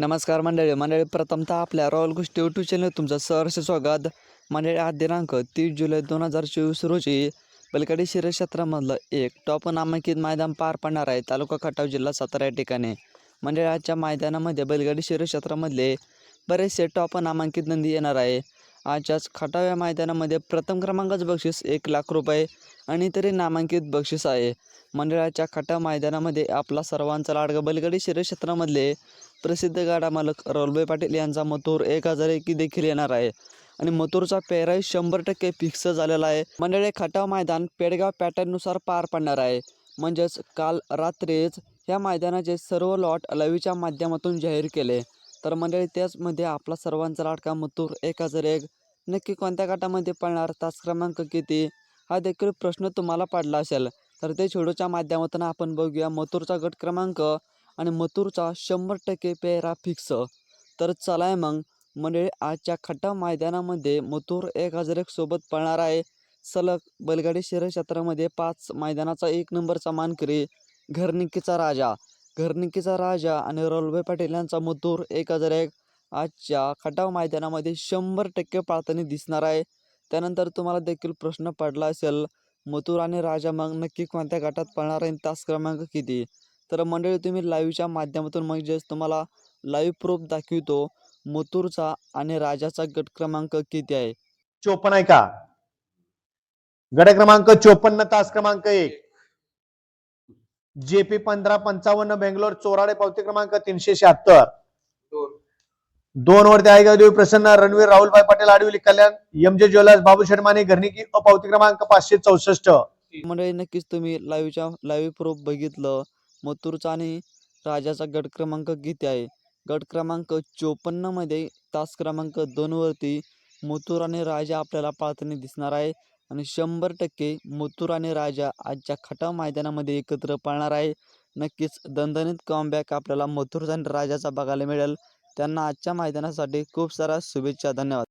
नमस्कार मंडळी मंडळी प्रथमतः आपल्या रॉयल गोष्टी यूट्यूब चॅनल तुमचं सहर्ष स्वागत. मंडळी आज दिनांक तीस जुलै दोन हजार चोवीस रोजी बलकडी शिरे क्षेत्रामधलं एक टॉप नामांकित मैदान पार पडणार आहे. तालुका खटाव जिल्हा सातारा या ठिकाणी. मंडळी आजच्या मैदानामध्ये बैलगाडी शिरे क्षेत्रामधले बरेचसे टॉप नामांकित नंदी येणार आहे. आजच्याच खटाव्या मैदानामध्ये प्रथम क्रमांकाचं बक्षीस एक लाख रुपये आणि तरी नामांकित बक्षीस आहे. मंडळाच्या खटाव मैदानामध्ये आपला सर्वांचा लाडका बलगडी शिरे क्षेत्रामधले प्रसिद्ध गाडा मालक राहुलभाई पाटील यांचा मथुर एक हजार एकी देखील येणार आहे. आणि मथुरचा पेराही शंभर टक्के फिक्स झालेला आहे. मंडळी खटाव मैदान पेडगाव पॅटर्ननुसार पार पडणार आहे. म्हणजेच काल रात्रीच या मैदानाचे सर्व लॉट लवीच्या माध्यमातून जाहीर केले. तर मंडळी त्याचमध्ये आपला सर्वांचा लाडका मतूर एक हजार एक. नक्की कोणत्या गटामध्ये पडणार तास क्रमांक किती? हा देखील प्रश्न तुम्हाला पडला असेल. तर ते छोडूच्या माध्यमातून आपण बघूया मथूरचा गट क्रमांक आणि मथूरचा शंभर टक्के पेरा फिक्स. तर चलाय मग मंडळी आजच्या खड्डा मैदानामध्ये मथूर एक हजार एक सोबत पळणार आहे. सलग बैलगाडी शहर क्षेत्रामध्ये पाच मैदानाचा एक नंबरचा मानकरी घरनिकीचा राजा. घरनिकीचा राजा आणि राहुलभाई पाटील यांचा मथुर एक हजार एक आजच्या खटाव मैदानामध्ये शंभर टक्के पाळताना दिसणार आहे. त्यानंतर तुम्हाला देखील प्रश्न पडला असेल मथुर आणि राजा मग नक्की कोणत्या गटात पळणार आहे आणि तास क्रमांक किती? तर मंडळी तुम्ही लाईव्हच्या माध्यमातून म्हणजेच तुम्हाला लाईव्ह प्रूफ दाखवितो मथुरचा आणि राजाचा गट क्रमांक किती आहे. चोपन्न आहे का? गट क्रमांक चोपन्न तास क्रमांक एक. जेपी पंधरा पंचावन्न बेंगलोर चोराडे पावती क्रमांक तीनशे शहात्तर. दोन. वरती आहे देवी प्रसन्न Ranveer Rahulbhai Patil आडविली Kalyan M J jewellers Babu शर्माने घरनिकी पावती क्रमांक पाचशे चौसष्ट. मंडळी नक्कीच तुम्ही लाईव्हच्या लाईव्ह प्रूफ बघितलं. मथुरचा आणि राजाचा गट क्रमांक किती आहे? गट क्रमांक चोपन्नमध्ये तास क्रमांक दोनवरती मथुर आणि राजा आपल्याला पाळताना दिसणार आहे. आणि शंभर टक्के मथुर आणि राजा आजच्या खटाव मैदानामध्ये एकत्र पाळणार आहे. नक्कीच दणदणीत कॉमबॅक आपल्याला मथुर आणि राजाचा बघायला मिळेल. त्यांना आजच्या मैदानासाठी खूप साऱ्या शुभेच्छा. धन्यवाद.